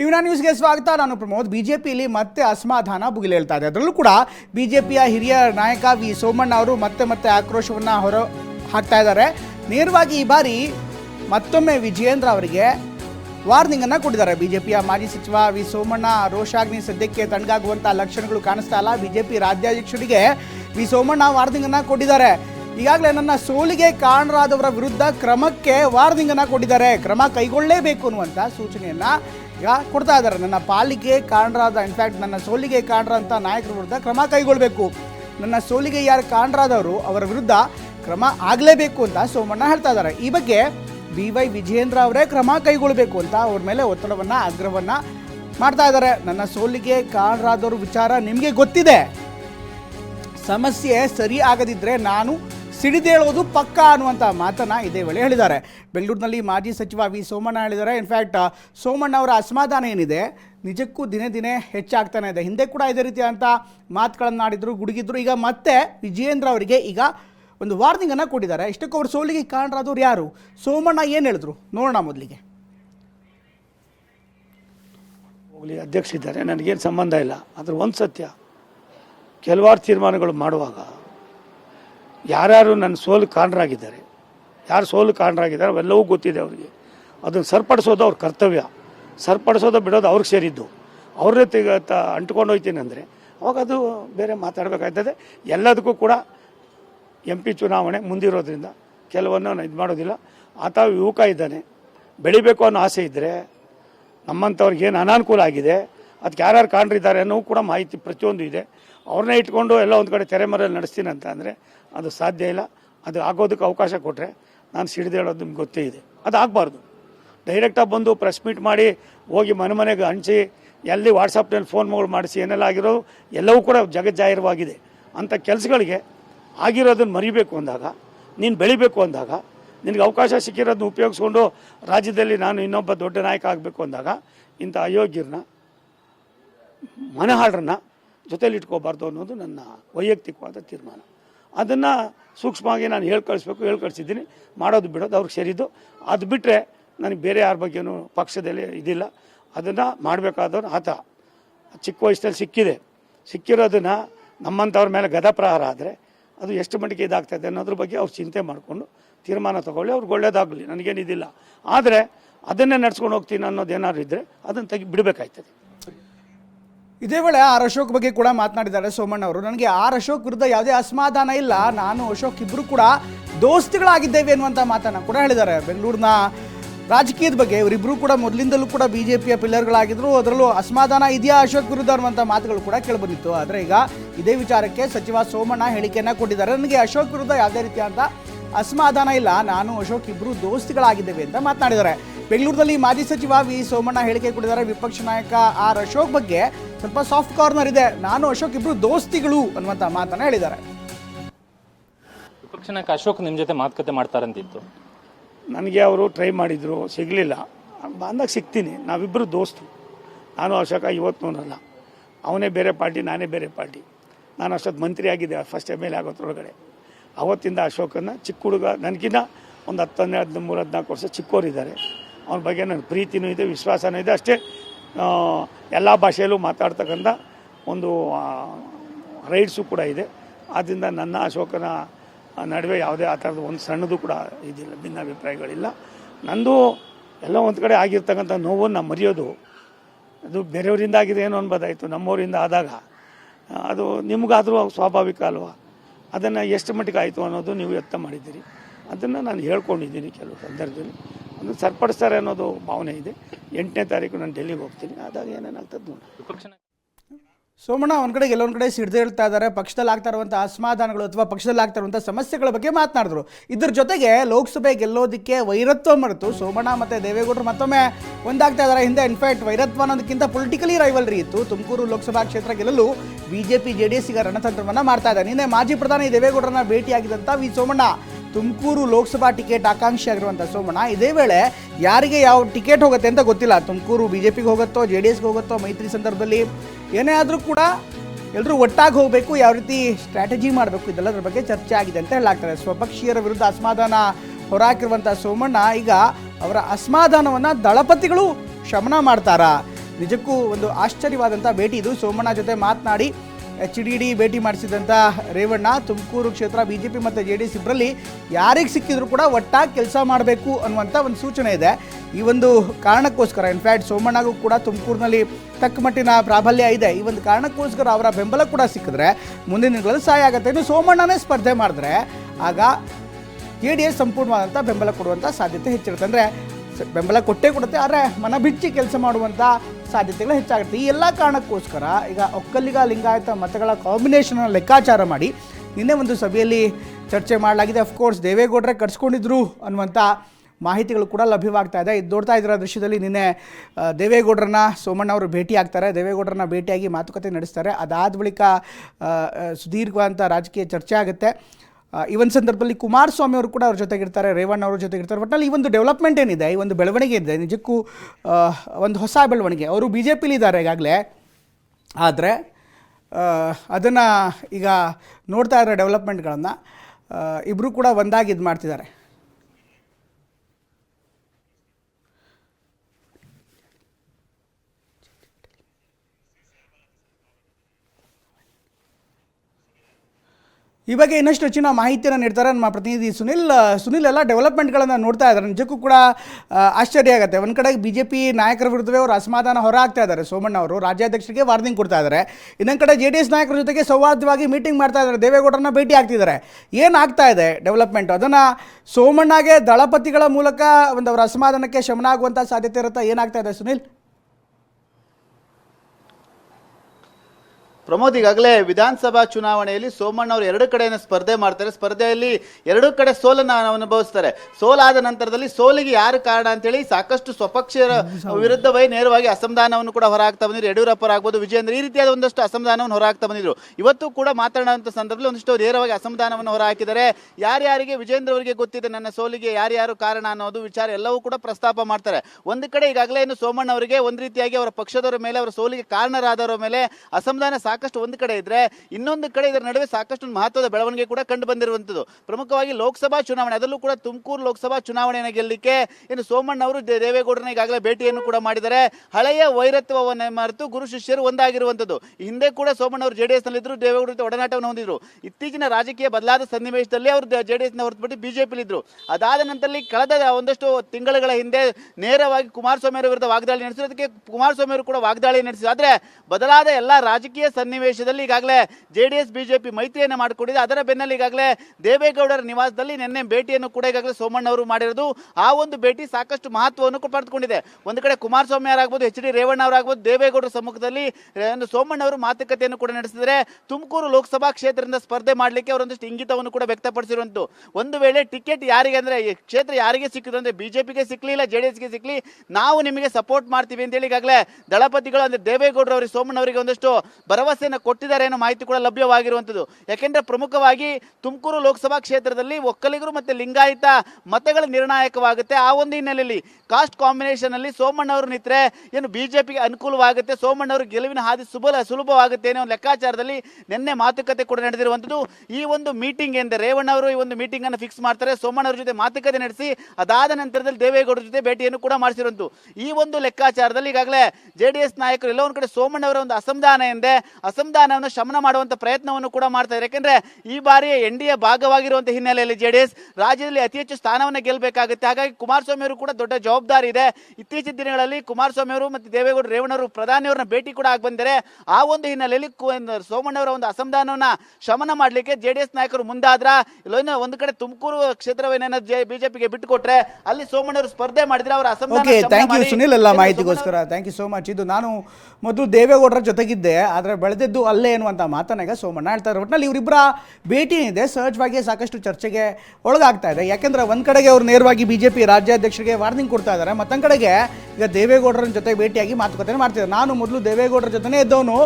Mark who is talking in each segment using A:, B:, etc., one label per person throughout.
A: ಟಿವಿನ ನ್ಯೂಸ್ಗೆ ಸ್ವಾಗತ. ನಾನು ಪ್ರಮೋದ್. ಬಿಜೆಪಿಯಲ್ಲಿ ಮತ್ತೆ ಅಸಮಾಧಾನ ಭುಗಿಲೇಳ್ತಾ ಇದೆ. ಅದರಲ್ಲೂ ಕೂಡ ಬಿಜೆಪಿಯ ಹಿರಿಯ ನಾಯಕ ವಿ. ಸೋಮಣ್ಣ ಅವರು ಮತ್ತೆ ಮತ್ತೆ ಆಕ್ರೋಶವನ್ನು ಹೊರ ಹಾಕ್ತಾ ಇದ್ದಾರೆ. ನೇರವಾಗಿ ಈ ಬಾರಿ ಮತ್ತೊಮ್ಮೆ ವಿಜಯೇಂದ್ರ ಅವರಿಗೆ ವಾರ್ನಿಂಗ್ ಅನ್ನ ಕೊಟ್ಟಿದ್ದಾರೆ. ಬಿಜೆಪಿಯ ಮಾಜಿ ಸಚಿವ ವಿ. ಸೋಮಣ್ಣ, ರೋಷಾಗ್ನಿ ಸದ್ಯಕ್ಕೆ ತಣ್ಣಗಾಗುವಂಥ ಲಕ್ಷಣಗಳು ಕಾಣಿಸ್ತಾ ಇಲ್ಲ. ಬಿಜೆಪಿ ರಾಜ್ಯಾಧ್ಯಕ್ಷರಿಗೆ ವಿ. ಸೋಮಣ್ಣ ವಾರ್ನಿಂಗ್ ಅನ್ನ ಕೊಟ್ಟಿದ್ದಾರೆ. ಈಗಾಗಲೇ ನನ್ನ ಸೋಲಿಗೆ ಕಾರಣರಾದವರ ವಿರುದ್ಧ ಕ್ರಮಕ್ಕೆ ವಾರ್ನಿಂಗ್ ಅನ್ನ ಕೊಟ್ಟಿದ್ದಾರೆ. ಕ್ರಮ ಕೈಗೊಳ್ಳಲೇಬೇಕು ಅನ್ನುವಂಥ ಸೂಚನೆಯನ್ನ ಈಗ ಕೊಡ್ತಾ ಇದ್ದಾರೆ. ನನ್ನ ಪಾಲಿಗೆ ಕಾರಣರಾದ ಇನ್ಫ್ಯಾಕ್ಟ್ ನನ್ನ ಸೋಲಿಗೆ ಕಾರಣರಾದಂಥ ನಾಯಕರ ವಿರುದ್ಧ ಕ್ರಮ ಕೈಗೊಳ್ಳಬೇಕು ನನ್ನ ಸೋಲಿಗೆ ಯಾರು ಕಾರಣರಾದವರು ಅವರ ವಿರುದ್ಧ ಕ್ರಮ ಆಗಲೇಬೇಕು ಅಂತ ಸೋಮಣ್ಣ ಹೇಳ್ತಾ ಇದ್ದಾರೆ. ಈ ಬಗ್ಗೆ ಬಿ ವೈ ವಿಜಯೇಂದ್ರ ಅವರೇ ಕ್ರಮ ಕೈಗೊಳ್ಳಬೇಕು ಅಂತ ಅವ್ರ ಮೇಲೆ ಒತ್ತಡವನ್ನು, ಆಗ್ರಹವನ್ನು ಮಾಡ್ತಾ ಇದ್ದಾರೆ. ನನ್ನ ಸೋಲಿಗೆ ಕಾರಣರಾದವ್ರ ವಿಚಾರ ನಿಮಗೆ ಗೊತ್ತಿದೆ. ಸಮಸ್ಯೆ ಸರಿ ಆಗದಿದ್ದರೆ ನಾನು ಸಿಡಿದೇಳೋದು ಪಕ್ಕ ಅನ್ನುವಂಥ ಮಾತನ್ನು ಇದೇ ವೇಳೆ ಹೇಳಿದ್ದಾರೆ. ಬೆಂಗಳೂರಿನಲ್ಲಿ ಮಾಜಿ ಸಚಿವ ವಿ. ಸೋಮಣ್ಣ ಹೇಳಿದ್ದಾರೆ. ಇನ್ಫ್ಯಾಕ್ಟ್ ಸೋಮಣ್ಣ ಅವರ ಅಸಮಾಧಾನ ಏನಿದೆ? ನಿಜಕ್ಕೂ ದಿನೇ ದಿನೇ ಹೆಚ್ಚಾಗ್ತಾನೆ ಇದೆ. ಹಿಂದೆ ಕೂಡ ಇದೇ ರೀತಿಯಾದಂಥ ಮಾತುಗಳನ್ನು ಆಡಿದ್ರು, ಗುಡುಗಿದ್ರು. ಈಗ ಮತ್ತೆ ವಿಜಯೇಂದ್ರ ಅವರಿಗೆ ಈಗ ಒಂದು ವಾರ್ನಿಂಗನ್ನು ಕೊಟ್ಟಿದ್ದಾರೆ. ಇಷ್ಟಕ್ಕೂ ಅವ್ರ ಸೋಲಿಗೆ ಕಾರಣರಾದವ್ರು ಯಾರು? ಸೋಮಣ್ಣ ಏನು ಹೇಳಿದ್ರು? ನೋಡೋಣ ಮೊದಲಿಗೆ.
B: ಹೋಗಲಿ, ಅಧ್ಯಕ್ಷ ಇದ್ದಾರೆ. ನನಗೇನು ಸಂಬಂಧ ಇಲ್ಲ. ಆದರೆ ಒಂದು ಸತ್ಯ, ಕೆಲವಾರು ತೀರ್ಮಾನಗಳು ಮಾಡುವಾಗ ಯಾರ್ಯಾರು ನನ್ನ ಸೋಲು ಕಾರಣರಾಗಿದ್ದಾರೆ ಯಾರು ಸೋಲು ಕಾರಣರಾಗಿದ್ದಾರೆ ಅವೆಲ್ಲವೂ ಗೊತ್ತಿದೆ ಅವರಿಗೆ. ಅದನ್ನು ಸರಿಪಡಿಸೋದು ಅವ್ರ ಕರ್ತವ್ಯ. ಸರಿಪಡಿಸೋದು ಬಿಡೋದು ಅವ್ರಿಗೆ ಸೇರಿದ್ದು. ಅವ್ರನ್ನೇ ತೆಗ ತ ಅಂಟ್ಕೊಂಡು ಹೋಗ್ತೀನಿ ಅಂದರೆ ಅವಾಗ ಅದು ಬೇರೆ ಮಾತಾಡಬೇಕಾಗ್ತದೆ ಎಲ್ಲದಕ್ಕೂ ಕೂಡ ಎಂ ಪಿ ಚುನಾವಣೆ ಮುಂದಿರೋದ್ರಿಂದ ಕೆಲವನ್ನು ಇದು ಮಾಡೋದಿಲ್ಲ. ಆತ ಯುವಕ ಇದ್ದಾನೆ. ಬೆಳಿಬೇಕು ಅನ್ನೋ ಆಸೆ ಇದ್ದರೆ ನಮ್ಮಂಥವ್ರಿಗೆ ಏನು ಅನಾನುಕೂಲ ಆಗಿದೆ ಅದಕ್ಕೆ ಯಾರ್ಯಾರು ಕಾಣ್ರಿದ್ದಾರೆ ಅನ್ನೋ ಕೂಡ ಮಾಹಿತಿ ಪ್ರತಿಯೊಂದು ಇದೆ. ಅವ್ರನ್ನೇ ಇಟ್ಕೊಂಡು ಎಲ್ಲ ಒಂದು ಕಡೆ ತೆರೆಮರೆಯಲ್ಲಿ ನಡೆಸ್ತೀನಿ ಅಂತ ಅಂದರೆ ಅದು ಸಾಧ್ಯ ಇಲ್ಲ. ಅದು ಆಗೋದಕ್ಕೆ ಅವಕಾಶ ಕೊಟ್ಟರೆ ನಾನು ಸಿಡಿದೇಳೋದು ನಿಮ್ಗೆ ಗೊತ್ತೇ ಇದೆ. ಅದು ಆಗಬಾರ್ದು. ಡೈರೆಕ್ಟಾಗಿ ಬಂದು ಪ್ರೆಸ್ ಮೀಟ್ ಮಾಡಿ ಹೋಗಿ ಮನೆ ಮನೆಗೆ ಹಂಚಿ, ಎಲ್ಲಿ ವಾಟ್ಸಪ್ನಲ್ಲಿ ಫೋನ್ಗಳು ಮಾಡಿಸಿ, ಏನೆಲ್ಲ ಆಗಿರೋ ಎಲ್ಲವೂ ಕೂಡ ಜಗಜ್ಜಾಹಿರವಾಗಿದೆ. ಅಂಥ ಕೆಲಸಗಳಿಗೆ ಆಗಿರೋದನ್ನು ಮರಿಬೇಕು ಅಂದಾಗ, ನೀನು ಬೆಳಿಬೇಕು ಅಂದಾಗ, ನಿನಗೆ ಅವಕಾಶ ಸಿಕ್ಕಿರೋದನ್ನ ಉಪಯೋಗಿಸ್ಕೊಂಡು ರಾಜ್ಯದಲ್ಲಿ ನಾನು ಇನ್ನೊಬ್ಬ ದೊಡ್ಡ ನಾಯಕ ಆಗಬೇಕು ಅಂದಾಗ ಇಂಥ ಅಯೋಗ್ಯರನ್ನ ಮನಹಾಳರನ್ನ ಜೊತೆಲಿ ಇಟ್ಕೋಬಾರ್ದು ಅನ್ನೋದು ನನ್ನ ವೈಯಕ್ತಿಕವಾದ ತೀರ್ಮಾನ. ಅದನ್ನು ಸೂಕ್ಷ್ಮವಾಗಿ ನಾನು ಹೇಳಿ ಕಳಿಸ್ಬೇಕು ಮಾಡೋದು ಬಿಡೋದು ಅವ್ರಿಗೆ ಸೇರಿದ್ದು ಅದು ಬಿಟ್ಟರೆ ನನಗೆ ಬೇರೆ ಯಾರ ಬಗ್ಗೆನೂ ಪಕ್ಷದಲ್ಲಿ ಇದಿಲ್ಲ. ಅದನ್ನು ಮಾಡಬೇಕಾದವ್ರು ಆತ. ಚಿಕ್ಕ ವಯಸ್ಸಿನಲ್ಲಿ ಸಿಕ್ಕಿದೆ. ಸಿಕ್ಕಿರೋದನ್ನು ನಮ್ಮಂಥವ್ರ ಮೇಲೆ ಗದಪ್ರಹಾರ ಆದರೆ ಅದು ಎಷ್ಟು ಮಟ್ಟಿಗೆ ಇದಾಗ್ತದೆ ಅನ್ನೋದ್ರ ಬಗ್ಗೆ ಅವ್ರು ಚಿಂತೆ ಮಾಡಿಕೊಂಡು ತೀರ್ಮಾನ ತಗೊಳ್ಳಿ. ಅವ್ರಿಗೆ ಒಳ್ಳೇದಾಗಲಿ. ನನಗೇನಿದಿಲ್ಲ. ಆದರೆ ಅದನ್ನೇ ನಡ್ಸ್ಕೊಂಡು ಹೋಗ್ತೀನಿ ಅನ್ನೋದೇನಾದ್ರು ಇದ್ದರೆ ಅದನ್ನು ತೆಗಿ, ಬಿಡಬೇಕಾಯ್ತದೆ.
A: ಇದೇ ವೇಳೆ ಆರ್ ಅಶೋಕ್ ಬಗ್ಗೆ ಕೂಡ ಮಾತನಾಡಿದ್ದಾರೆ ಸೋಮಣ್ಣ ಅವರು. ನನಗೆ ಆರ್ ಅಶೋಕ್ ವಿರುದ್ಧ ಯಾವುದೇ ಅಸಮಾಧಾನ ಇಲ್ಲ. ನಾನು ಅಶೋಕ್ ಇಬ್ರು ಕೂಡ ದೋಸ್ತಿಗಳಾಗಿದ್ದೇವೆ ಅನ್ನುವಂಥ ಮಾತನ್ನ ಕೂಡ ಹೇಳಿದ್ದಾರೆ. ಬೆಂಗಳೂರಿನ ರಾಜಕೀಯದ ಬಗ್ಗೆ ಇವರಿಬ್ರು ಕೂಡ ಮೊದಲಿಂದಲೂ ಕೂಡ ಬಿಜೆಪಿಯ ಪಿಲ್ಲರ್ಗಳಾಗಿದ್ರು. ಅದರಲ್ಲೂ ಅಸಮಾಧಾನ ಇದೆಯಾ ಅಶೋಕ್ ವಿರುದ್ಧ ಅನ್ನುವಂಥ ಮಾತುಗಳು ಕೂಡ ಕೇಳಿಬಂದಿತ್ತು. ಆದರೆ ಈಗ ಇದೇ ವಿಚಾರಕ್ಕೆ ಸಚಿವ ಸೋಮಣ್ಣ ಹೇಳಿಕೆಯನ್ನ ಕೊಟ್ಟಿದ್ದಾರೆ. ನನಗೆ ಅಶೋಕ್ ವಿರುದ್ಧ ಯಾವುದೇ ರೀತಿಯಾದಂಥ ಅಸಮಾಧಾನ ಇಲ್ಲ. ನಾನು ಅಶೋಕ್ ಇಬ್ರು ದೋಸ್ತಿಗಳಾಗಿದ್ದೇವೆ ಅಂತ ಮಾತನಾಡಿದ್ದಾರೆ. ಬೆಂಗಳೂರಿನಲ್ಲಿ ಮಾಜಿ ಸಚಿವ ವಿ ಸೋಮಣ್ಣ ಹೇಳಿಕೆ ಕೊಟ್ಟಿದ್ದಾರೆ. ವಿಪಕ್ಷ ನಾಯಕ ಆರ್ ಅಶೋಕ್ ಬಗ್ಗೆ ಸ್ವಲ್ಪ ಸಾಫ್ಟ್ ಕಾರ್ನರ್ ಇದೆ. ನಾನು ಅಶೋಕ್ ಇಬ್ರು ದೋಸ್ತಿಗಳು ಅನ್ನುವಂತ ಮಾತನ್ನ ಹೇಳಿದ್ದಾರೆ.
C: ವಿಪಕ್ಷ ನಾಯಕ ಅಶೋಕ್ ನಿಮ್ಮ ಜೊತೆ ಮಾತುಕತೆ ಮಾಡ್ತಾರಂತಿತ್ತು.
B: ನನಗೆ ಅವರು ಟ್ರೈ ಮಾಡಿದರು ಸಿಗಲಿಲ್ಲ. ಬಂದಾಗ ಸಿಗ್ತೀನಿ. ನಾವಿಬ್ಬರು ದೋಸ್ತು. ನಾನು ಅಶೋಕ ಇವತ್ತಿನವನಲ್ಲ ಅವನೇ ಬೇರೆ ಪಾರ್ಟಿ ನಾನೇ ಬೇರೆ ಪಾರ್ಟಿ. ನಾನು ಅಷ್ಟೊತ್ತು ಮಂತ್ರಿ ಆಗಿದ್ದೆ ಫಸ್ಟ್ ಎಂ ಎಲ್ ಎ ಆಗೋದ್ರೊಳಗಡೆ. ಅವತ್ತಿಂದ ಅಶೋಕನ ಚಿಕ್ಕ ಹುಡುಗ ನನಗಿನ್ನ ಒಂದು ಹತ್ತು ಹನ್ನೆರಡು ಮೂರು ಹದಿನಾಲ್ಕು ವರ್ಷ ಚಿಕ್ಕವರಿದ್ದಾರೆ ಅವನ ಬಗ್ಗೆ ನನ್ನ ಪ್ರೀತಿನೂ ಇದೆ, ವಿಶ್ವಾಸನೂ ಇದೆ ಅಷ್ಟೇ. ಎಲ್ಲ ಭಾಷೆಯಲ್ಲೂ ಮಾತಾಡ್ತಕ್ಕಂಥ ಒಂದು ರೈಡ್ಸು ಕೂಡ ಇದೆ. ಆದ್ದರಿಂದ ನನ್ನ ಅಶೋಕನ ನಡುವೆ ಯಾವುದೇ ಆ ಥರದ ಒಂದು ಸಣ್ಣದು ಕೂಡ ಇದಿಲ್ಲ, ಭಿನ್ನಾಭಿಪ್ರಾಯಗಳಿಲ್ಲ. ನಂದು ಎಲ್ಲ ಒಂದು ಕಡೆ ಆಗಿರ್ತಕ್ಕಂಥ ನೋವನ್ನು ಮರೆಯೋದು, ಅದು ಬೇರೆಯವರಿಂದ ಆಗಿದೆ ಏನೋ ಅನ್ಬೋದಾಯಿತು, ನಮ್ಮವರಿಂದ ಆದಾಗ, ಅದು ನಿಮಗಾದರೂ ಸ್ವಾಭಾವಿಕ ಅಲ್ವಾ? ಅದನ್ನು ಎಷ್ಟು ಮಟ್ಟಿಗೆ ಆಯಿತು ಅನ್ನೋದು ನೀವು ವ್ಯಕ್ತ ಮಾಡಿದ್ದೀರಿ. ಅದನ್ನು ನಾನು ಹೇಳ್ಕೊಂಡಿದ್ದೀನಿ ಕೆಲವು ಸಂದರ್ಭದಲ್ಲಿ. ಅದು ಸರಿಪಡಿಸ್ತಾರೆ ಅನ್ನೋದು ಭಾವನೆ ಇದೆ. ಎಂಟನೇ ತಾರೀಕು ನಾನು ಡೆಲ್ಲಿಗೆ ಹೋಗ್ತೀನಿ. ಆದಾಗ ಏನೇನಾಗ್ತದೆ ನೋಡಿ.
A: ಸೋಮಣ್ಣ ಒಂದ್ ಕಡೆ ಎಲ್ಲೊಂದ್ ಕಡೆ ಸಿಡ್ದು ಹೇಳ್ತಾ ಇದ್ದಾರೆ ಪಕ್ಷದಲ್ಲಿ ಆಗ್ತಾ ಇರುವಂಥ ಅಸಮಾಧಾನಗಳು ಅಥವಾ ಪಕ್ಷದಲ್ಲಿ ಆಗ್ತಾ ಇರುವಂಥ ಸಮಸ್ಯೆಗಳ ಬಗ್ಗೆ ಮಾತನಾಡಿದ್ರು. ಇದ್ರ ಜೊತೆಗೆ ಲೋಕಸಭೆ ಗೆಲ್ಲೋದಕ್ಕೆ ವೈರತ್ವ ಮರೆತು ಸೋಮಣ್ಣ ಮತ್ತೆ ದೇವೇಗೌಡರು ಮತ್ತೊಮ್ಮೆ ಒಂದಾಗ್ತಾ ಇದ್ದಾರೆ ಹಿಂದೆ ಇನ್ಫ್ಯಾಕ್ಟ್ ವೈರತ್ವ ಅನ್ನೋದಕ್ಕಿಂತ ಪೊಲಿಟಿಕಲಿ ರೈವಲ್ರಿ ಇತ್ತು. ತುಮಕೂರು ಲೋಕಸಭಾ ಕ್ಷೇತ್ರ ಗೆಲ್ಲಲು ಬಿಜೆಪಿ ಜೆ ಡಿ ಎಸ್ ಈಗ ರಣತಂತ್ರವನ್ನ ಮಾಡ್ತಾ ಇದ್ದಾರೆ ನಿನ್ನೆ ಮಾಜಿ ಪ್ರಧಾನಿ ದೇವೇಗೌಡರನ್ನ ಭೇಟಿಯಾಗಿದ್ದಂಥ ವಿ ಸೋಮಣ್ಣ. ತುಮಕೂರು ಲೋಕಸಭಾ ಟಿಕೆಟ್ ಆಕಾಂಕ್ಷಿ ಆಗಿರುವಂಥ ಸೋಮಣ್ಣ, ಇದೇ ವೇಳೆ ಯಾರಿಗೆ ಯಾವ ಟಿಕೆಟ್ ಹೋಗುತ್ತೆ ಅಂತ ಗೊತ್ತಿಲ್ಲ. ತುಮಕೂರು ಬಿಜೆಪಿಗೆ ಹೋಗುತ್ತೋ ಜೆ ಡಿ ಎಸ್ಗೆ ಹೋಗುತ್ತೋ, ಮೈತ್ರಿ ಸಂದರ್ಭದಲ್ಲಿ ಏನೇ ಆದರೂ ಕೂಡ ಎಲ್ಲರೂ ಒಟ್ಟಾಗಿ ಹೋಗಬೇಕು, ಯಾವ ರೀತಿ ಸ್ಟ್ರಾಟಜಿ ಮಾಡಬೇಕು, ಇದೆಲ್ಲದರ ಬಗ್ಗೆ ಚರ್ಚೆ ಆಗಿದೆ ಅಂತ ಹೇಳಲಾಗ್ತದೆ. ಸ್ವಪಕ್ಷೀಯರ ವಿರುದ್ಧ ಅಸಮಾಧಾನ ಹೊರಹಾಕಿರುವಂಥ ಸೋಮಣ್ಣ, ಈಗ ಅವರ ಅಸಮಾಧಾನವನ್ನು ದಳಪತಿಗಳು ಶಮನ ಮಾಡ್ತಾರಾ? ನಿಜಕ್ಕೂ ಒಂದು ಆಶ್ಚರ್ಯವಾದಂಥ ಭೇಟಿ ಇದು. ಸೋಮಣ್ಣ ಜೊತೆ ಮಾತನಾಡಿ ಎಚ್ ಡಿ ಡಿ ಭೇಟಿ ಮಾಡಿಸಿದಂಥ ರೇವಣ್ಣ, ತುಮಕೂರು ಕ್ಷೇತ್ರ ಬಿ ಜೆ ಪಿ ಮತ್ತು ಜೆ ಡಿ ಎಸ್ ಇಬ್ಬರಲ್ಲಿ ಯಾರಿಗೆ ಸಿಕ್ಕಿದ್ರು ಕೂಡ ಒಟ್ಟಾಗಿ ಕೆಲಸ ಮಾಡಬೇಕು ಅನ್ನುವಂಥ ಒಂದು ಸೂಚನೆ ಇದೆ. ಈ ಒಂದು ಕಾರಣಕ್ಕೋಸ್ಕರ ಇನ್ಫ್ಯಾಕ್ಟ್ ಸೋಮಣ್ಣಗೂ ಕೂಡ ತುಮಕೂರಿನಲ್ಲಿ ತಕ್ಕ ಮಟ್ಟಿನ ಪ್ರಾಬಲ್ಯ ಇದೆ. ಈ ಒಂದು ಕಾರಣಕ್ಕೋಸ್ಕರ ಅವರ ಬೆಂಬಲ ಕೂಡ ಸಿಕ್ಕಿದ್ರೆ ಮುಂದಿನ ದಿನಗಳಲ್ಲಿ ಸಹಾಯ ಆಗುತ್ತೆ. ಇನ್ನು ಸೋಮಣ್ಣನೇ ಸ್ಪರ್ಧೆ ಮಾಡಿದ್ರೆ ಆಗ ಜೆ ಡಿ ಎಸ್ ಸಂಪೂರ್ಣವಾದಂಥ ಬೆಂಬಲ ಕೊಡುವಂಥ ಸಾಧ್ಯತೆ ಹೆಚ್ಚಿರುತ್ತೆ. ಅಂದರೆ ಬೆಂಬಲ ಕೊಟ್ಟೇ ಕೊಡುತ್ತೆ, ಆದರೆ ಮನ ಬಿಚ್ಚಿ ಕೆಲಸ ಮಾಡುವಂಥ ಸಾಧ್ಯತೆಗಳು ಹೆಚ್ಚಾಗುತ್ತೆ. ಈ ಎಲ್ಲ ಕಾರಣಕ್ಕೋಸ್ಕರ ಈಗ ಒಕ್ಕಲಿಗ, ಲಿಂಗಾಯತ ಮತಗಳ ಕಾಂಬಿನೇಷನ್ ಲೆಕ್ಕಾಚಾರ ಮಾಡಿ ನಿನ್ನೆ ಒಂದು ಸಭೆಯಲ್ಲಿ ಚರ್ಚೆ ಮಾಡಲಾಗಿದೆ. ಅಫ್ಕೋರ್ಸ್ ದೇವೇಗೌಡರೇ ಕಟ್ಸ್ಕೊಂಡಿದ್ರು ಅನ್ನುವಂಥ ಮಾಹಿತಿಗಳು ಕೂಡ ಲಭ್ಯವಾಗ್ತಾ ಇದೆ. ಇದು ನೋಡ್ತಾ ಇದ್ರ ದೃಶ್ಯದಲ್ಲಿ ನಿನ್ನೆ ದೇವೇಗೌಡರನ್ನ ಸೋಮಣ್ಣ ಅವರು ಭೇಟಿ ಆಗ್ತಾರೆ ದೇವೇಗೌಡರನ್ನ ಭೇಟಿಯಾಗಿ ಮಾತುಕತೆ ನಡೆಸ್ತಾರೆ. ಅದಾದ ಬಳಿಕ ಸುದೀರ್ಘವಾದಂಥ ರಾಜಕೀಯ ಚರ್ಚೆ ಆಗುತ್ತೆ. ಈ ಒಂದು ಸಂದರ್ಭದಲ್ಲಿ ಕುಮಾರಸ್ವಾಮಿ ಅವರು ಕೂಡ ಅವ್ರ ಜೊತೆಗಿರ್ತಾರೆ, ರೇವಣ್ಣ ಅವ್ರ ಜೊತೆಗಿರ್ತಾರೆ. ಬಟ್ ಈ ಒಂದು ಡೆವಲಪ್ಮೆಂಟ್ ಏನಿದೆ, ಈ ಒಂದು ಬೆಳವಣಿಗೆ ಇದೆ. ನಿಜಕ್ಕೂ ಒಂದು ಹೊಸ ಬೆಳವಣಿಗೆ. ಅವರು ಬಿ ಜೆ ಪಿಲಿದ್ದಾರೆ ಈಗಾಗಲೇ. ಆದರೆ ಅದನ್ನು ಈಗ ನೋಡ್ತಾ ಇರೋ ಡೆವಲಪ್ಮೆಂಟ್ಗಳನ್ನು ಇಬ್ಬರು ಕೂಡ ಒಂದಾಗಿ ಇದು ಮಾಡ್ತಿದ್ದಾರೆ ಈ ಬಗ್ಗೆ ಇನ್ನಷ್ಟು ಹೆಚ್ಚಿನ ಮಾಹಿತಿಯನ್ನು ನೀಡ್ತಾರೆ ನಮ್ಮ ಪ್ರತಿನಿಧಿ ಸುನಿಲ್ ಸುನಿಲ್ ಎಲ್ಲ ಡೆವಲಪ್ಮೆಂಟ್ಗಳನ್ನು ನೋಡ್ತಾ ಇದ್ದಾರೆ. ನಿಜಕ್ಕೂ ಕೂಡ ಆಶ್ಚರ್ಯ ಆಗುತ್ತೆ. ಒಂದು ಕಡೆ ಬಿ ಜೆ ಪಿ ನಾಯಕರ ವಿರುದ್ಧವೇ ಅವರು ಅಸಮಾಧಾನ ಹೊರ ಆಗ್ತಾ ಇದ್ದಾರೆ. ಸೋಮಣ್ಣ ಅವರು ರಾಜ್ಯಾಧ್ಯಕ್ಷರಿಗೆ ವಾರ್ನಿಂಗ್ ಕೊಡ್ತಾ ಇದ್ದಾರೆ. ಇನ್ನೊಂದು ಕಡೆ ಜೆ ಡಿ ಎಸ್ ನಾಯಕರ ಜೊತೆಗೆ ಸೌಹಾರ್ದವಾಗಿ ಮೀಟಿಂಗ್ ಮಾಡ್ತಾ ಇದ್ದಾರೆ. ದೇವೇಗೌಡರನ್ನ ಭೇಟಿ ಆಗ್ತಿದ್ದಾರೆ. ಏನಾಗ್ತಾ ಇದೆ ಡೆವಲಪ್ಮೆಂಟ್ ಅದನ್ನು ಸೋಮಣ್ಣಗೆ ದಳಪತಿಗಳ ಮೂಲಕ ಒಂದು ಅವರ ಅಸಮಾಧಾನಕ್ಕೆ ಶಮನ ಆಗುವಂಥ ಸಾಧ್ಯತೆ ಇರುತ್ತಾ? ಏನಾಗ್ತಾ ಇದೆ ಸುನಿಲ್?
D: ಪ್ರಮೋದ್ ಈಗಾಗಲೇ ವಿಧಾನಸಭಾ ಚುನಾವಣೆಯಲ್ಲಿ ಸೋಮಣ್ಣ ಅವರು ಎರಡು ಕಡೆಯನ್ನು ಸ್ಪರ್ಧೆ ಮಾಡ್ತಾರೆ. ಸ್ಪರ್ಧೆಯಲ್ಲಿ ಎರಡು ಕಡೆ ಸೋಲನ್ನು ಅನುಭವಿಸ್ತಾರೆ. ಸೋಲಾದ ನಂತರದಲ್ಲಿ ಸೋಲಿಗೆ ಯಾರು ಕಾರಣ ಅಂತೇಳಿ ಸಾಕಷ್ಟು ಸ್ವಪಕ್ಷರ ವಿರುದ್ಧವಾಗಿ ನೇರವಾಗಿ ಅಸಮಾಧಾನವನ್ನು ಕೂಡ ಹೊರಹಾಕ್ತಾ ಬಂದಿದ್ರು. ಯಡಿಯೂರಪ್ಪರ ಆಗ್ಬೋದು, ವಿಜಯೇಂದ್ರ ಈ ರೀತಿಯಾದ ಒಂದಷ್ಟು ಅಸಮಾಧಾನವನ್ನು ಹೊರಹಾಕ್ತಾ ಬಂದಿದ್ರು. ಇವತ್ತು ಕೂಡ ಮಾತನಾಡುವಂಥ ಸಂದರ್ಭದಲ್ಲಿ ಒಂದಿಷ್ಟು ನೇರವಾಗಿ ಅಸಮಾಧಾನವನ್ನು ಹೊರಹಾಕಿದ್ದಾರೆ. ಯಾರ್ಯಾರಿಗೆ ವಿಜೇಂದ್ರ ಅವರಿಗೆ ಗೊತ್ತಿದೆ ನನ್ನ ಸೋಲಿಗೆ ಯಾರ್ಯಾರು ಕಾರಣ ಅನ್ನೋದು ವಿಚಾರ ಎಲ್ಲವೂ ಕೂಡ ಪ್ರಸ್ತಾಪ ಮಾಡ್ತಾರೆ. ಒಂದು ಕಡೆ ಈಗಾಗಲೇ ಇನ್ನು ಸೋಮಣ್ಣ ಅವರಿಗೆ ಒಂದು ರೀತಿಯಾಗಿ ಅವರ ಪಕ್ಷದವರ ಮೇಲೆ, ಅವರ ಸೋಲಿಗೆ ಕಾರಣರಾದವರ ಮೇಲೆ ಅಸಮಾಧಾನ ಸಾಕಷ್ಟು ಒಂದು ಕಡೆ ಇದ್ರೆ ಇನ್ನೊಂದು ಕಡೆ ಇದರ ನಡುವೆ ಸಾಕಷ್ಟು ಮಹತ್ವದ ಬೆಳವಣಿಗೆ ಕೂಡ ಕಂಡು ಬಂದಿರುವಂಥದ್ದು. ಪ್ರಮುಖವಾಗಿ ಲೋಕಸಭಾ ಚುನಾವಣೆ, ಅದರಲ್ಲೂ ಕೂಡ ತುಮಕೂರು ಲೋಕಸಭಾ ಚುನಾವಣೆಯನ್ನು ಗೆಲ್ಲಲಿಕ್ಕೆ ಇನ್ನು ಸೋಮಣ್ಣ ಅವರು ದೇವೇಗೌಡರನ್ನ ಈಗಾಗಲೇ ಭೇಟಿಯನ್ನು ಕೂಡ ಮಾಡಿದ್ದಾರೆ. ಹಳೆಯ ವೈರತ್ವವನ್ನು ಮರೆತು ಗುರು ಶಿಷ್ಯರು ಒಂದಾಗಿರುವಂಥದ್ದು. ಹಿಂದೆ ಕೂಡ ಸೋಮಣ್ಣ ಅವರು ಜೆಡಿಎಸ್ ಇದ್ರು ದೇವೇಗೌಡರ ಜೊತೆ ಒಡನಾಟವನ್ನು ಹೊಂದಿದ್ರು. ಇತ್ತೀಚಿನ ರಾಜಕೀಯ ಬದಲಾದ ಸನ್ನಿವೇಶದಲ್ಲಿ ಅವರು ಜೆಡಿಎಸ್ ಡಿ ಎಸ್ನ ಬಿಜೆಪಿ ಬಿಜೆಪಿಲಿದ್ರು ಅದಾದ ನಂತರದಲ್ಲಿ ಕಳೆದ ಒಂದಷ್ಟು ತಿಂಗಳುಗಳ ಹಿಂದೆ ನೇರವಾಗಿ ಕುಮಾರಸ್ವಾಮಿ ಅವರ ವಿರುದ್ಧ ವಾಗ್ದಾಳಿ ನಡೆಸಿರೋದಕ್ಕೆ ಕುಮಾರಸ್ವಾಮಿ ಅವರು ಕೂಡ ವಾಗ್ದಾಳಿ ನಡೆಸಿದ್ರು. ಆದರೆ ಬದಲಾದ ಎಲ್ಲ ರಾಜಕೀಯ ಸನ್ನಿವೇಶದಲ್ಲಿ ಈಗಾಗಲೇ ಜೆ ಡಿ ಎಸ್ ಬಿಜೆಪಿ ಮೈತ್ರಿಯನ್ನು ಮಾಡಿಕೊಂಡಿದೆ. ಅದರ ಬೆನ್ನಲ್ಲಿ ಈಗಾಗಲೇ ದೇವೇಗೌಡರ ನಿವಾಸದಲ್ಲಿ ನಿನ್ನೆ ಭೇಟಿಯನ್ನು ಕೂಡ ಈಗಾಗಲೇ ಸೋಮಣ್ಣ ಅವರು ಮಾಡಿರೋದು. ಆ ಒಂದು ಭೇಟಿ ಸಾಕಷ್ಟು ಮಹತ್ವವನ್ನು ಕೂಡ ಪಡೆದುಕೊಂಡಿದೆ. ಒಂದು ಕಡೆ ಕುಮಾರಸ್ವಾಮಿ ಅವರಾಗ್ಬೋದು, ಎಚ್ ಡಿ ರೇವಣ್ಣ ಅವರಾಗ್ಬೋದು, ದೇವೇಗೌಡರ ಸಮ್ಮುಖದಲ್ಲಿ ಸೋಮಣ್ಣ ಅವರು ಮಾತುಕತೆಯನ್ನು ಕೂಡ ನಡೆಸಿದರೆ ತುಮಕೂರು ಲೋಕಸಭಾ ಕ್ಷೇತ್ರದಿಂದ ಸ್ಪರ್ಧೆ ಮಾಡಲಿಕ್ಕೆ ಅವರೊಂದಿಷ್ಟು ಇಂಗಿತವನ್ನು ಕೂಡ ವ್ಯಕ್ತಪಡಿಸಿರುವಂತು ಒಂದು ವೇಳೆ ಟಿಕೆಟ್ ಯಾರಿಗೆ ಅಂದ್ರೆ ಕ್ಷೇತ್ರ ಯಾರಿಗೆ ಸಿಕ್ಕಿದ್ರು ಅಂದ್ರೆ, ಬಿಜೆಪಿಗೆ ಸಿಕ್ಲಿಲ್ಲ ಜೆ ಡಿ ಎಸ್ಗೆ ಸಿಕ್ಲಿ, ನಾವು ನಿಮಗೆ ಸಪೋರ್ಟ್ ಮಾಡ್ತೀವಿ ಅಂತೇಳಿ ಈಗಾಗಲೇ ದಳಪತಿಗಳು ಅಂದ್ರೆ ದೇವೇಗೌಡರು ಅವರಿಗೆ, ಸೋಮಣ್ಣ ಅವರಿಗೆ ಒಂದಷ್ಟು ಭರವಸೆಯನ್ನು ಕೊಟ್ಟಿದ್ದಾರೆ ಅನ್ನೋ ಮಾಹಿತಿ ಕೂಡ ಲಭ್ಯವಾಗಿರುವಂಥದ್ದು. ಯಾಕೆಂದರೆ ಪ್ರಮುಖವಾಗಿ ತುಮಕೂರು ಲೋಕಸಭಾ ಕ್ಷೇತ್ರದಲ್ಲಿ ಒಕ್ಕಲಿಗರು ಮತ್ತು ಲಿಂಗಾಯತ ಮತಗಳು ನಿರ್ಣಾಯಕವಾಗುತ್ತೆ. ಆ ಒಂದು ಹಿನ್ನೆಲೆಯಲ್ಲಿ ಕಾಸ್ಟ್ ಕಾಂಬಿನೇಷನಲ್ಲಿ ಸೋಮಣ್ಣ ಅವರು ನಿಂತರೆ ಏನು ಪಿಗೆ ಅನುಕೂಲವಾಗುತ್ತೆ, ಸೋಮಣ್ಣ ಅವರು ಗೆಲುವಿನ ಹಾದಿ ಸುಬಲ, ಸುಲಭವಾಗುತ್ತೆ ಅನ್ನೋ ಒಂದು ಲೆಕ್ಕಾಚಾರದಲ್ಲಿ ನಿನ್ನೆ ಮಾತುಕತೆ ಕೂಡ ನಡೆದಿರುವಂಥದ್ದು. ಈ ಒಂದು ಮೀಟಿಂಗ್ ಎಂದರೆ ರೇವಣ್ಣ ಅವರು ಈ ಒಂದು ಮೀಟಿಂಗನ್ನು ಫಿಕ್ಸ್ ಮಾಡ್ತಾರೆ. ಸೋಮಣ್ಣ ಅವರ ಜೊತೆ ಮಾತುಕತೆ ನಡೆಸಿ, ಅದಾದ ನಂತರದಲ್ಲಿ ದೇವೇಗೌಡರ ಜೊತೆ ಭೇಟಿಯನ್ನು ಕೂಡ ಮಾಡಿಸಿರುವಂತು ಈ ಒಂದು ಲೆಕ್ಕಾಚಾರದಲ್ಲಿ ಈಗಾಗಲೇ ಜೆ ಡಿ ಎಸ್ ನಾಯಕರು ಎಲ್ಲ ಒಂದು ಕಡೆ ಸೋಮಣ್ಣವರ ಒಂದು ಅಸಮಾಧಾನ ಎಂದೇ ಅಸಮಾಧಾನವನ್ನು ಶಮನ ಮಾಡುವಂತ ಪ್ರಯತ್ನವನ್ನು ಕೂಡ ಮಾಡ್ತಾ ಇದ್ದಾರೆ. ಯಾಕೆಂದರೆ ಈ ಬಾರಿಯ ಎನ್ ಡಿ ಎ ಭಾಗವಾಗಿರುವಂಥ ಹಿನ್ನೆಲೆಯಲ್ಲಿ ಜೆ ಡಿ ಎಸ್ ರಾಜ್ಯದಲ್ಲಿ ಅತಿ ಹೆಚ್ಚು ಸ್ಥಾನವನ್ನು ಗೆಲ್ಲಬೇಕಾಗುತ್ತೆ ಹಾಗಾಗಿ ಕುಮಾರಸ್ವಾಮಿ ಅವರು ಕೂಡ ದೊಡ್ಡ ಜವಾಬ್ದಾರಿ ಇದೆ. ಇತ್ತೀಚಿನ ದಿನಗಳಲ್ಲಿ ಕುಮಾರಸ್ವಾಮಿ ಅವರು ಮತ್ತು ದೇವೇಗೌಡ ರೇವಣ್ಣವರು ಪ್ರಧಾನಿಯವರನ್ನ ಭೇಟಿ ಕೂಡ ಆಗಿ ಬಂದರೆ ಆ ಒಂದು ಹಿನ್ನೆಲೆಯಲ್ಲಿ ಸೋಮಣ್ಣವರ ಒಂದು ಅಸಮಾಧಾನವನ್ನು ಶಮನ ಮಾಡಲಿಕ್ಕೆ ಜೆ ಡಿ ಎಸ್ ನಾಯಕರು ಮುಂದಾದ್ರ ಇಲ್ಲೋ ಒಂದು ಕಡೆ ತುಮಕೂರು ಕ್ಷೇತ್ರವೇನೇನೋ ಬಿಜೆಪಿಗೆ ಬಿಟ್ಟುಕೊಟ್ರೆ ಅಲ್ಲಿ ಸೋಮಣ್ಣವರು ಸ್ಪರ್ಧೆ ಮಾಡಿದ್ರೆ ಅವರ ಅಸಮಾಧಾನ
A: ಓಕೆ ಥ್ಯಾಂಕ್ ಯು ಸುನಿಲ್ ಎಲ್ಲ ಮಾಹಿತಿಗೋಸ್ಕರ ಥ್ಯಾಂಕ್ ಯು ಸೋ ಮಚ್ ಇದು ನಾನು ಮೊದಲು ದೇವೇಗೌಡರ ಜೊತೆಗಿದ್ದೆ ಆದರೆ ಬೆಳೆದಿದ್ದು ಅಲ್ಲೇ ಎನ್ನುವಂಥ ಮಾತನ್ನ ಈಗ ಸೋಮಣ್ಣ ಹೇಳ್ತಾರೆ ಒಟ್ಟಿನಲ್ಲಿ ಇವರಿಬ್ಬರ ಭೇಟಿ ಏನಿದೆ? ಸಹಜವಾಗಿ ಸಾಕಷ್ಟು ಚರ್ಚೆಗೆ ಒಳಗಾಗ್ತಾ ಇದೆ. ಯಾಕೆಂದ್ರೆ ಒಂದು ಕಡೆಗೆ ಅವರು ನೇರವಾಗಿ ಬಿ ಜೆ ಪಿ ರಾಜ್ಯಾಧ್ಯಕ್ಷರಿಗೆ ವಾರ್ನಿಂಗ್ ಕೊಡ್ತಾ ಇದ್ದಾರೆ. ಮತ್ತೊಂದು ಕಡೆಗೆ ಈಗ ದೇವೇಗೌಡರ ಜೊತೆ ಭೇಟಿಯಾಗಿ ಮಾತುಕತೆ ಮಾಡ್ತಿದ್ದಾರೆ. ನಾನು ಮೊದಲು ದೇವೇಗೌಡರ ಜೊತೆನೇ ಇದ್ದವನು.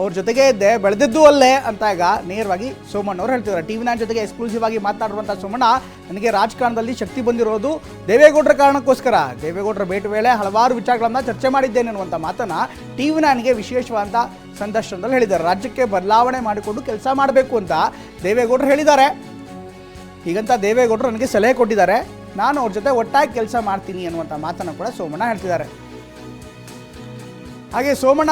A: ಅವ್ರ ಜೊತೆಗೆ ಇದ್ದೆ ಬೆಳೆದಿದ್ದು ಅಲ್ಲೇ ಅಂತ ಈಗ ನೇರವಾಗಿ ಸೋಮಣ್ಣ ಅವ್ರು ಹೇಳ್ತಿದ್ದಾರೆ. ಟಿ ವಿ ನೈನ್ ಜೊತೆಗೆ ಎಕ್ಸ್ಕ್ಲೂಸಿವ್ ಆಗಿ ಮಾತನಾಡುವಂಥ ಸೋಮಣ್ಣ ನನಗೆ ರಾಜಕಾರಣದಲ್ಲಿ ಶಕ್ತಿ ಬಂದಿರೋದು ದೇವೇಗೌಡರ ಕಾರಣಕ್ಕೋಸ್ಕರ. ದೇವೇಗೌಡರ ಭೇಟಿ ವೇಳೆ ಹಲವಾರು ವಿಚಾರಗಳನ್ನು ಚರ್ಚೆ ಮಾಡಿದ್ದೇನೆ ಅನ್ನುವಂಥ ಮಾತನ್ನ ಟಿವಿ ನೈನ್ಗೆ ವಿಶೇಷವಾದ ಸಂದರ್ಶನದಲ್ಲಿ ಹೇಳಿದ್ದಾರೆ. ರಾಜ್ಯಕ್ಕೆ ಬದಲಾವಣೆ ಮಾಡಿಕೊಂಡು ಕೆಲಸ ಮಾಡಬೇಕು ಅಂತ ದೇವೇಗೌಡರು ಹೇಳಿದ್ದಾರೆ. ಹೀಗಂತ ದೇವೇಗೌಡರು ನನಗೆ ಸಲಹೆ ಕೊಟ್ಟಿದ್ದಾರೆ. ನಾನು ಅವ್ರ ಜೊತೆ ಒಟ್ಟಾಗಿ ಕೆಲಸ ಮಾಡ್ತೀನಿ ಅನ್ನುವಂಥ ಮಾತನ್ನು ಕೂಡ ಸೋಮಣ್ಣ ಹೇಳ್ತಿದ್ದಾರೆ. ಹಾಗೆ ಸೋಮಣ್ಣ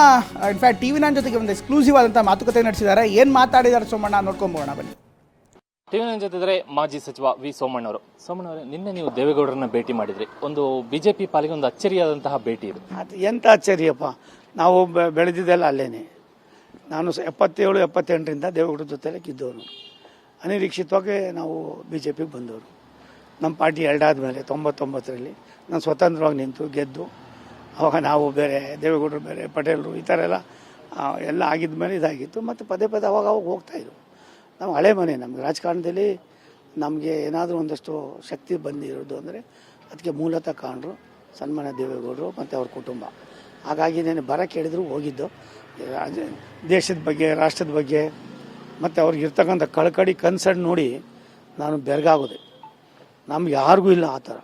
A: ಇನ್ಫ್ಯಾಕ್ಟ್ ಟಿವಿ ನೈನ್ ಜೊತೆಗೆ ಒಂದು ಎಕ್ಸ್ಕ್ಲೂಸಿವ್ ಆದಂಥ ಮಾತುಕತೆ ನಡೆಸಿದ್ದಾರೆ. ಏನು ಮಾತಾಡಿದ್ದಾರೆ ಸೋಮಣ್ಣ? ನೋಡ್ಕೊಂಬೋಣ ಬನ್ನಿ.
C: ಟಿವಿ ನೈನ್ ಜೊತೆ ಇದ್ರೆ ಮಾಜಿ ಸಚಿವ ವಿ ಸೋಮಣ್ಣ ಅವರು ಸೋಮಣ್ಣ ಅವರೇ ನಿನ್ನೆ ನೀವು ದೇವೇಗೌಡರನ್ನ ಭೇಟಿ ಮಾಡಿದ್ರಿ. ಒಂದು ಬಿಜೆಪಿ ಪಾಲಿಗೆ ಒಂದು ಅಚ್ಚರಿಯಾದಂತಹ ಭೇಟಿ ಇದು.
B: ಅದು ಎಂಥ ಅಚ್ಚರಿಯಪ್ಪ? ನಾವು ಬೆ- ಬೆಳೆದಿದ್ದೆಲ್ಲ ಅಲ್ಲೇನೆ. ನಾನು ಸ- ಎಪ್ಪತ್ತೇಳು ಎಪ್ಪತ್ತೆಂಟರಿಂದ ದೇವೇಗೌಡರ ಜೊತೆಲೆ ಗಿದ್ದವನು. ಅನಿರೀಕ್ಷಿತವಾಗಿ ನಾವು ಬಿ ಜೆ ಪಿಗೆ ಬಂದವರು. ನಮ್ಮ ಪಾರ್ಟಿ ಎರಡಾದ ಮೇಲೆ ತೊಂಬತ್ತೊಂಬತ್ತರಲ್ಲಿ. ನಾನು ಸ್ವತಂತ್ರವಾಗಿ ನಿಂತು ಗೆದ್ದು ಅವಾಗ ನಾವು ಬೇರೆ ದೇವೇಗೌಡರು, ಬೇರೆ ಪಟೇಲರು ಈ ಥರ ಎಲ್ಲ ಎಲ್ಲ ಆಗಿದ ಮೇಲೆ ಇದಾಗಿತ್ತು. ಮತ್ತು ಪದೇ ಪದೇ ಅವಾಗ ಅವಾಗ ಹೋಗ್ತಾಯಿದ್ರು ನಾವು ಹಳೆ ಮನೆ ನಮ್ಗೆ ರಾಜಕಾರಣದಲ್ಲಿ ನಮಗೆ ಏನಾದರೂ ಒಂದಷ್ಟು ಶಕ್ತಿ ಬಂದಿರೋದು ಅಂದರೆ ಅದಕ್ಕೆ ಮೂಲತಃ ಕಾರಣರು ಸನ್ಮಾನ ದೇವೇಗೌಡರು ಮತ್ತು ಅವ್ರ ಕುಟುಂಬ. ಹಾಗಾಗಿ ನಾನು ಬರ ಕೇಳಿದ್ರು, ಹೋಗಿದ್ದು. ರಾಜ- ದೇಶದ ಬಗ್ಗೆ, ರಾಷ್ಟ್ರದ ಬಗ್ಗೆ, ಮತ್ತು ಅವ್ರಿಗೆ ಇರ್ತಕ್ಕಂಥ ಕಳಕಳಿ ಕನ್ಸರ್ನ್ ನೋಡಿ ನಾನು ಬೆರಗಾಗೋದೆ. ನಮ್ಗೆ ಯಾರಿಗೂ ಇಲ್ಲ ಆ ಥರ.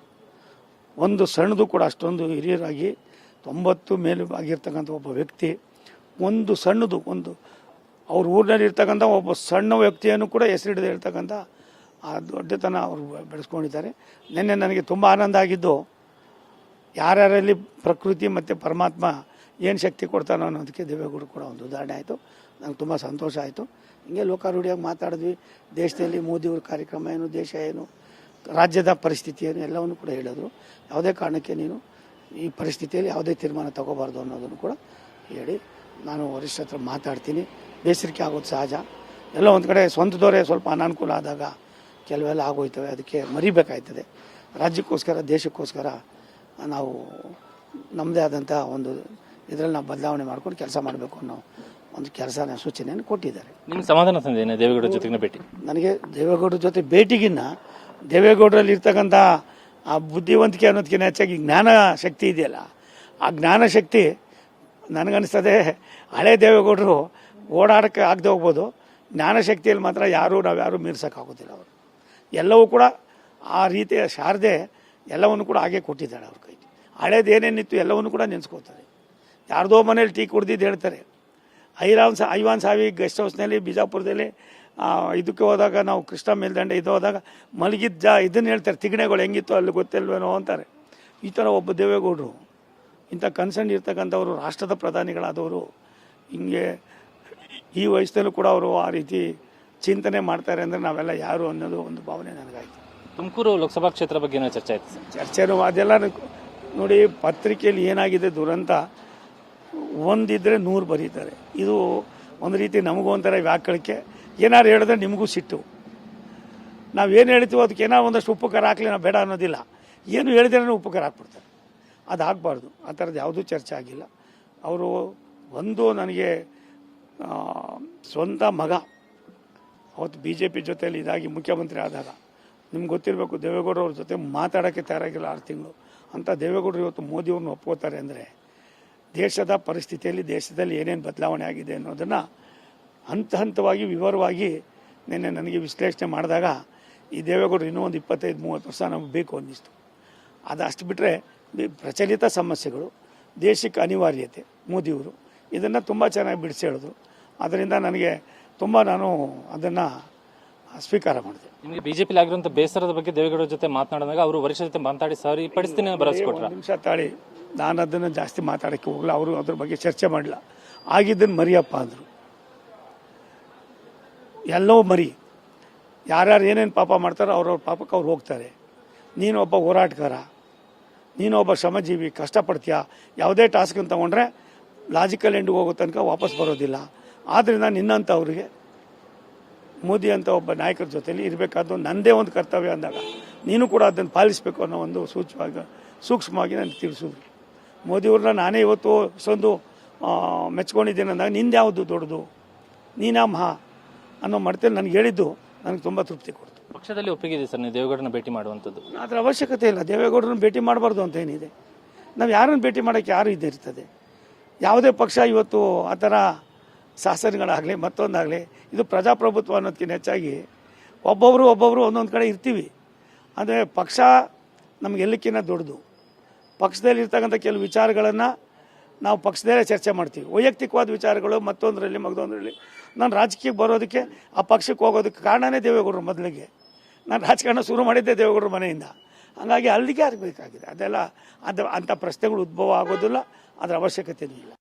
B: ಒಂದು ಸಣ್ಣದು ಕೂಡ ಅಷ್ಟೊಂದು ಹಿರಿಯರಾಗಿ ತೊಂಬತ್ತು ಮೇಲೆ ಆಗಿರ್ತಕ್ಕಂಥ ಒಬ್ಬ ವ್ಯಕ್ತಿ, ಒಂದು ಸಣ್ಣದು, ಒಂದು ಅವ್ರ ಊರಿನಲ್ಲಿ ಇರ್ತಕ್ಕಂಥ ಒಬ್ಬ ಸಣ್ಣ ವ್ಯಕ್ತಿಯನ್ನು ಕೂಡ ಹೆಸರಿಡದೆ ಇರ್ತಕ್ಕಂಥ ಆ ದೊಡ್ಡತನ ಅವರು ಬೆಳೆಸ್ಕೊಂಡಿದ್ದಾರೆ. ನಿನ್ನೆ ನನಗೆ ತುಂಬ ಆನಂದ ಆಗಿದ್ದು, ಯಾರ್ಯಾರಲ್ಲಿ ಪ್ರಕೃತಿ ಮತ್ತು ಪರಮಾತ್ಮ ಏನು ಶಕ್ತಿ ಕೊಡ್ತಾನೋ ಅನ್ನೋದಕ್ಕೆ ದೇವೇಗೌಡರು ಕೂಡ ಒಂದು ಉದಾಹರಣೆ ಆಯಿತು. ನಂಗೆ ತುಂಬ ಸಂತೋಷ ಆಯಿತು. ಹಿಂಗೆ ಲೋಕಾರೂಢಿಯಾಗಿ ಮಾತಾಡಿದ್ವಿ. ದೇಶದಲ್ಲಿ ಮೋದಿಯವ್ರ ಕಾರ್ಯಕ್ರಮ ಏನು, ದೇಶ ಏನು, ರಾಜ್ಯದ ಪರಿಸ್ಥಿತಿ ಏನು, ಎಲ್ಲವನ್ನು ಕೂಡ ಹೇಳಿದ್ರು. ಯಾವುದೇ ಕಾರಣಕ್ಕೆ ನೀನು ಈ ಪರಿಸ್ಥಿತಿಯಲ್ಲಿ ಯಾವುದೇ ತೀರ್ಮಾನ ತಗೋಬಾರ್ದು ಅನ್ನೋದನ್ನು ಕೂಡ ಹೇಳಿ ನಾನು ವರಿಷ್ಠ ಹತ್ರ ಮಾತಾಡ್ತೀನಿ. ಬೇಸರಿಕೆ ಆಗೋದು ಸಹಜ. ಎಲ್ಲ ಒಂದು ಕಡೆ ಸ್ವಂತದವರೇ ಸ್ವಲ್ಪ ಅನಾನುಕೂಲ ಆದಾಗ ಕೆಲವೆಲ್ಲ ಆಗೋಯ್ತವೆ. ಅದಕ್ಕೆ ಮರಿಬೇಕಾಯ್ತದೆ. ರಾಜ್ಯಕ್ಕೋಸ್ಕರ ದೇಶಕ್ಕೋಸ್ಕರ ನಾವು ನಮ್ಮದೇ ಆದಂಥ ಒಂದು ಇದರಲ್ಲಿ ನಾವು ಬದಲಾವಣೆ ಮಾಡ್ಕೊಂಡು ಕೆಲಸ ಮಾಡಬೇಕು ಅನ್ನೋ ಒಂದು ಕೆಲಸನ ಸೂಚನೆಯನ್ನು ಕೊಟ್ಟಿದ್ದಾರೆ.
C: ನಿಮ್ಗೆ ಸಮಾಧಾನ ತಂದೇನೆ ದೇವೇಗೌಡರ ಜೊತೆಗಿನ ಭೇಟಿ.
B: ನನಗೆ ದೇವೇಗೌಡರ ಜೊತೆ ಭೇಟಿಗಿನ್ನ ದೇವೇಗೌಡರಲ್ಲಿ ಇರ್ತಕ್ಕಂಥ ಆ ಬುದ್ಧಿವಂತಿಕೆ ಅನ್ನೋದಕ್ಕಿಂತ ಹೆಚ್ಚಾಗಿ ಜ್ಞಾನ ಶಕ್ತಿ ಇದೆಯಲ್ಲ, ಆ ಜ್ಞಾನ ಶಕ್ತಿ ನನಗನ್ನಿಸ್ತದೆ. ಹಳೆ ದೇವೇಗೌಡರು ಓಡಾಡೋಕ್ಕೆ ಆಗದೆ ಹೋಗ್ಬೋದು. ಜ್ಞಾನ ಶಕ್ತಿಯಲ್ಲಿ ಮಾತ್ರ ಯಾರೂ ನಾವು ಯಾರೂ ಮೀರ್ಸೋಕ್ಕಾಗೋದಿಲ್ಲ ಅವರು. ಎಲ್ಲವೂ ಕೂಡ ಆ ರೀತಿಯ ಶಾರದೆ ಎಲ್ಲವನ್ನು ಕೂಡ ಹಾಗೆ ಕೊಟ್ಟಿದ್ದಾಳೆ ಅವ್ರ ಕೈ ಹಳೇದು ಏನೇನಿತ್ತು ಎಲ್ಲವನ್ನು ಕೂಡ ನೆನೆಸ್ಕೋತಾರೆ. ಯಾರ್ದೋ ಮನೇಲಿ ಟೀ ಕುಡ್ದಿದ್ದು ಹೇಳ್ತಾರೆ. ಐರಾನ್ ಸಾ, ಐವಾನ್ ಸಾವಿ ಗೆಸ್ಟ್ ಹೌಸ್ನಲ್ಲಿ, ಬಿಜಾಪುರದಲ್ಲಿ ಇದಕ್ಕೆ ಹೋದಾಗ ನಾವು ಕೃಷ್ಣ ಮೇಲ್ದಂಡೆ ಇದು ಹೋದಾಗ ಮಲಗಿದ್ದ ಜಾ ಇದನ್ನು ಹೇಳ್ತಾರೆ ತಿಗಣೆಗಳು ಹೆಂಗಿತ್ತು ಅಲ್ಲಿ ಗೊತ್ತಿಲ್ವೇನೋ ಅಂತಾರೆ. ಈ ಥರ ಒಬ್ಬ ದೇವೇಗೌಡರು ಇಂಥ ಕನ್ಸರ್ನ್ ಇರ್ತಕ್ಕಂಥವರು ರಾಷ್ಟ್ರದ ಪ್ರಧಾನಿಗಳಾದವರು ಹಿಂಗೆ ಈ ವಯಸ್ಸಲ್ಲೂ ಕೂಡ ಅವರು ಆ ರೀತಿ ಚಿಂತನೆ ಮಾಡ್ತಾರೆ ಅಂದರೆ ನಾವೆಲ್ಲ ಯಾರು ಅನ್ನೋದು ಒಂದು ಭಾವನೆ ನನಗಾಯಿತು.
C: ತುಮಕೂರು ಲೋಕಸಭಾ ಕ್ಷೇತ್ರ ಬಗ್ಗೆ ಏನೋ ಚರ್ಚೆ ಆಯ್ತು?
B: ಚರ್ಚೆನು ಅದೆಲ್ಲ ನೋಡಿ ಪತ್ರಿಕೆಯಲ್ಲಿ ಏನಾಗಿದೆ ದುರಂತ ಒಂದಿದ್ರೆ ನೂರು ಬರೀತಾರೆ. ಇದು ಒಂದು ರೀತಿ ನಮಗೂ ಒಂಥರ ವ್ಯಾಕಳಕ್ಕೆ ಏನಾರು ಹೇಳಿದ್ರೆ ನಿಮಗೂ ಸಿಟ್ಟು. ನಾವೇನು ಹೇಳ್ತೀವೋ ಅದಕ್ಕೆ ಏನೋ ಒಂದಷ್ಟು ಉಪಕಾರ ಹಾಕಲಿ, ನಾವು ಬೇಡ ಅನ್ನೋದಿಲ್ಲ. ಏನು ಹೇಳಿದ್ರೇ ಉಪಕಾರ ಹಾಕ್ಬಿಡ್ತಾರೆ. ಅದು ಆಗಬಾರ್ದು. ಆ ಥರದ್ದು ಯಾವುದೂ ಚರ್ಚೆ ಆಗಿಲ್ಲ. ಅವರು ಒಂದು ನನಗೆ ಸ್ವಂತ ಮಗ, ಅವತ್ತು ಬಿ ಜೆ ಪಿ ಜೊತೆಯಲ್ಲಿ ಇದಾಗಿ ಮುಖ್ಯಮಂತ್ರಿ ಆದಾಗ ನಿಮ್ಗೆ ಗೊತ್ತಿರಬೇಕು, ದೇವೇಗೌಡರು ಅವ್ರ ಜೊತೆ ಮಾತಾಡೋಕ್ಕೆ ತಯಾರಾಗಿಲ್ಲ ಆರು ತಿಂಗಳು. ಅಂತ ದೇವೇಗೌಡರು ಇವತ್ತು ಮೋದಿಯವ್ರನ್ನ ಒಪ್ಕೋತಾರೆ ಅಂದರೆ ದೇಶದ ಪರಿಸ್ಥಿತಿಯಲ್ಲಿ, ದೇಶದಲ್ಲಿ ಏನೇನು ಬದಲಾವಣೆ ಆಗಿದೆ ಅನ್ನೋದನ್ನು ಹಂತ ಹಂತವಾಗಿ ವಿವರವಾಗಿ ನಿನ್ನೆ ನನಗೆ ವಿಶ್ಲೇಷಣೆ ಮಾಡಿದಾಗ ಈ ದೇವೇಗೌಡರು ಇನ್ನೂ ಒಂದು ಇಪ್ಪತ್ತೈದು ಮೂವತ್ತು ವರ್ಷ ನಮಗೆ ಬೇಕು ಅನ್ನಿಸ್ತು. ಅದು ಅಷ್ಟು ಬಿಟ್ಟರೆ ಪ್ರಚಲಿತ ಸಮಸ್ಯೆಗಳು ದೇಶಕ್ಕೆ ಅನಿವಾರ್ಯತೆ ಮೋದಿಯವರು ಇದನ್ನು ತುಂಬ ಚೆನ್ನಾಗಿ ಬಿಡಿಸಿ ಹೇಳಿದ್ರು. ಅದರಿಂದ ನನಗೆ ತುಂಬ ನಾನು ಅದನ್ನು ಸ್ವೀಕಾರ ಮಾಡಿದೆ.
C: ನಿಮಗೆ ಬಿಜೆಪಿ ಆಗಿರುವಂಥ ಬೇಸರದ ಬಗ್ಗೆ ದೇವೇಗೌಡರ ಜೊತೆ ಮಾತನಾಡಿದಾಗ ಅವರು ವರಿಷ್ಠ ಜೊತೆ ಮಾತಾಡಿ ಸರಿ ಪಡಿಸ್ತೀನಿ ಬರೆಸ್ಕೊಟ್ರೆ ಭರವಸೆ
B: ನಿಮಿಷ ತಾಳಿ ನಾನು ಅದನ್ನು ಜಾಸ್ತಿ ಮಾತಾಡೋಕ್ಕೆ ಹೋಗಲ್ಲ ಅವರು ಅದ್ರ ಬಗ್ಗೆ ಚರ್ಚೆ ಮಾಡಲಿಲ್ಲ. ಆಗಿದ್ದನ್ನು ಮರಿಯಪ್ಪ ಅಂದರು. ಎಲ್ಲವೂ ಮರಿ. ಯಾರ್ಯಾರು ಏನೇನು ಪಾಪ ಮಾಡ್ತಾರೋ ಅವ್ರವ್ರ ಪಾಪಕ್ಕೆ ಅವ್ರು ಹೋಗ್ತಾರೆ. ನೀನು ಒಬ್ಬ ಹೋರಾಟಗಾರ. ನೀನು ಒಬ್ಬ ಶ್ರಮಜೀವಿ, ಕಷ್ಟಪಡ್ತೀಯ? ಯಾವುದೇ ಟಾಸ್ಕನ್ನು ತಗೊಂಡ್ರೆ ಲಾಜಿಕಲ್ ಎಂಡ್ಗೆ ಹೋಗೋ ತನಕ ವಾಪಸ್ ಬರೋದಿಲ್ಲ. ಆದ್ದರಿಂದ ನಿನ್ನಂಥ ಅವರಿಗೆ ಮೋದಿ ಅಂತ ಒಬ್ಬ ನಾಯಕರ ಜೊತೆಲಿ ಇರಬೇಕಾದ್ದು ನನ್ನದೇ ಒಂದು ಕರ್ತವ್ಯ ಅಂದಾಗ ನೀನು ಕೂಡ ಅದನ್ನು ಪಾಲಿಸಬೇಕು ಅನ್ನೋ ಒಂದು ಸೂಕ್ಷ್ಮವಾಗಿ ಸೂಕ್ಷ್ಮವಾಗಿ ನನಗೆ ತಿಳಿಸಿದ್ರು ಮೋದಿಯವ್ರನ್ನ ನಾನೇ ಇವತ್ತು ಅಷ್ಟೊಂದು ಮೆಚ್ಕೊಂಡಿದ್ದೀನಿ ಅಂದಾಗ ನಿಂದು ಯಾವುದು ದೊಡ್ಡದು? ನೀನಾ ಮಹಾ? ಅನ್ನೋ ಮಾಡ್ತೇನೆ ನನಗೆ ಹೇಳಿದ್ದು ನನಗೆ ತುಂಬ ತೃಪ್ತಿ ಕೊಡ್ತು.
C: ಪಕ್ಷದಲ್ಲಿ ಒಪ್ಪಿಗೆ ಇದೆ ಸರ್ ನೀವು ದೇವೇಗೌಡರನ್ನ ಭೇಟಿ ಮಾಡುವಂಥದ್ದು.
B: ಅದರ ಅವಶ್ಯಕತೆ ಇಲ್ಲ ದೇವೇಗೌಡರನ್ನ ಭೇಟಿ ಮಾಡಬಾರ್ದು ಅಂತ ಏನಿದೆ. ನಾವು ಯಾರನ್ನು ಭೇಟಿ ಮಾಡೋಕ್ಕೆ ಯಾರು ಇದೆ ಇರ್ತದೆ ಯಾವುದೇ ಪಕ್ಷ ಇವತ್ತು ಆ ಥರ ಶಾಸನಗಳಾಗಲಿ ಮತ್ತೊಂದಾಗಲಿ ಇದು ಪ್ರಜಾಪ್ರಭುತ್ವ ಅನ್ನೋದಕ್ಕಿಂತ ಹೆಚ್ಚಾಗಿ ಒಬ್ಬೊಬ್ಬರು ಒಬ್ಬೊಬ್ಬರು ಒಂದೊಂದು ಕಡೆ ಇರ್ತೀವಿ. ಅಂದರೆ ಪಕ್ಷ ನಮ್ಗೆ ಎಲ್ಲಕ್ಕಿಂತ ದೊಡ್ಡದು. ಪಕ್ಷದಲ್ಲಿರ್ತಕ್ಕಂಥ ಕೆಲವು ವಿಚಾರಗಳನ್ನು ನಾವು ಪಕ್ಷದಲ್ಲೇ ಚರ್ಚೆ ಮಾಡ್ತೀವಿ. ವೈಯಕ್ತಿಕವಾದ ವಿಚಾರಗಳು, ಮತ್ತೊಂದರಲ್ಲಿ ಮಗದೊಂದರಲ್ಲಿ. ನಾನು ರಾಜಕೀಯಕ್ಕೆ ಬರೋದಕ್ಕೆ, ಆ ಪಕ್ಷಕ್ಕೆ ಹೋಗೋದಕ್ಕೆ ಕಾರಣನೇ ದೇವೇಗೌಡರು ಮೊದಲಿಗೆ. ನಾನು ರಾಜಕಾರಣ ಶುರು ಮಾಡಿದ್ದೆ ದೇವೇಗೌಡರು ಮನೆಯಿಂದ. ಹಾಗಾಗಿ ಅಲ್ಲಿಗೆ ಆಗಬೇಕಾಗಿದೆ. ಅದೆಲ್ಲ, ಅದು ಅಂಥ ಪ್ರಶ್ನೆಗಳು ಉದ್ಭವ ಆಗೋದಿಲ್ಲ. ಅದರ ಅವಶ್ಯಕತೆ ಇಲ್ಲ.